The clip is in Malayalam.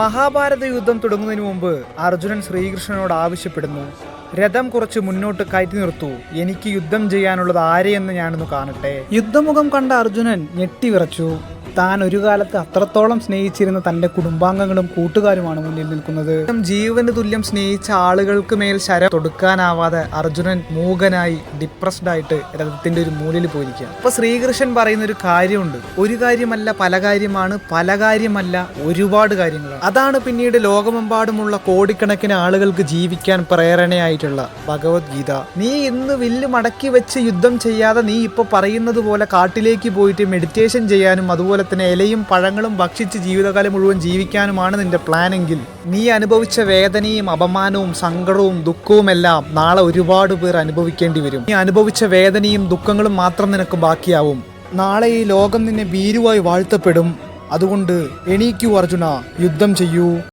മഹാഭാരത യുദ്ധം തുടങ്ങുന്നതിന് മുമ്പ് അർജുനൻ ശ്രീകൃഷ്ണനോട് ആവശ്യപ്പെടുന്നു. രഥം കുറച്ച് മുന്നോട്ട് കയറ്റി നിർത്തു. എനിക്ക് യുദ്ധം ചെയ്യാനുള്ളത് ആരെയെന്ന് ഞാനൊന്ന് കാണട്ടെ. യുദ്ധമുഖം കണ്ട അർജുനൻ ഞെട്ടിവിറച്ചു താൻ ഒരു കാലത്ത് അത്രത്തോളം സ്നേഹിച്ചിരുന്ന തന്റെ കുടുംബാംഗങ്ങളും കൂട്ടുകാരുമാണ് മുന്നിൽ നിൽക്കുന്നത്. ജീവന് തുല്യം സ്നേഹിച്ച ആളുകൾക്ക് മേൽ ശരം തൊടുക്കാനാവാതെ അർജുനൻ മൂകനായി ഡിപ്രസ്ഡ് ആയിട്ട് രഥത്തിന്റെ ഒരു മൂലയിൽ പോയിരിക്കുക അപ്പൊ ശ്രീകൃഷ്ണൻ പറയുന്ന ഒരു കാര്യമുണ്ട്. ഒരു കാര്യമല്ല പല കാര്യമാണ് പല കാര്യമല്ല ഒരുപാട് കാര്യങ്ങളാണ്. അതാണ് പിന്നീട് ലോകമെമ്പാടുമുള്ള കോടിക്കണക്കിന് ആളുകൾക്ക് ജീവിക്കാൻ പ്രേരണയായിട്ടുള്ള ഭഗവത്ഗീത. നീ ഇന്ന് വില്ല് മടക്കി വെച്ച് യുദ്ധം ചെയ്യാതെ നീ ഇപ്പൊ പറയുന്നത് പോലെ കാട്ടിലേക്ക് പോയിട്ട് മെഡിറ്റേഷൻ ചെയ്യാനും അതുപോലെ തന്നെ ഇലയും പഴങ്ങളും ഭക്ഷിച്ച് ജീവിതകാലം മുഴുവൻ ജീവിക്കാനുമാണ് നിന്റെ പ്ലാനെങ്കിൽ. നീ അനുഭവിച്ച വേദനയും അപമാനവും സങ്കടവും ദുഃഖവും എല്ലാം നാളെ ഒരുപാട് പേർ അനുഭവിക്കേണ്ടി വരും. നീ അനുഭവിച്ച വേദനയും ദുഃഖങ്ങളും മാത്രം നിനക്ക് ബാക്കിയാവും. നാളെ ഈ ലോകം നിന്നെ ഭീരുവായി വാഴ്ത്തപ്പെടും. അതുകൊണ്ട് എണീക്കൂ അർജുന യുദ്ധം ചെയ്യൂ.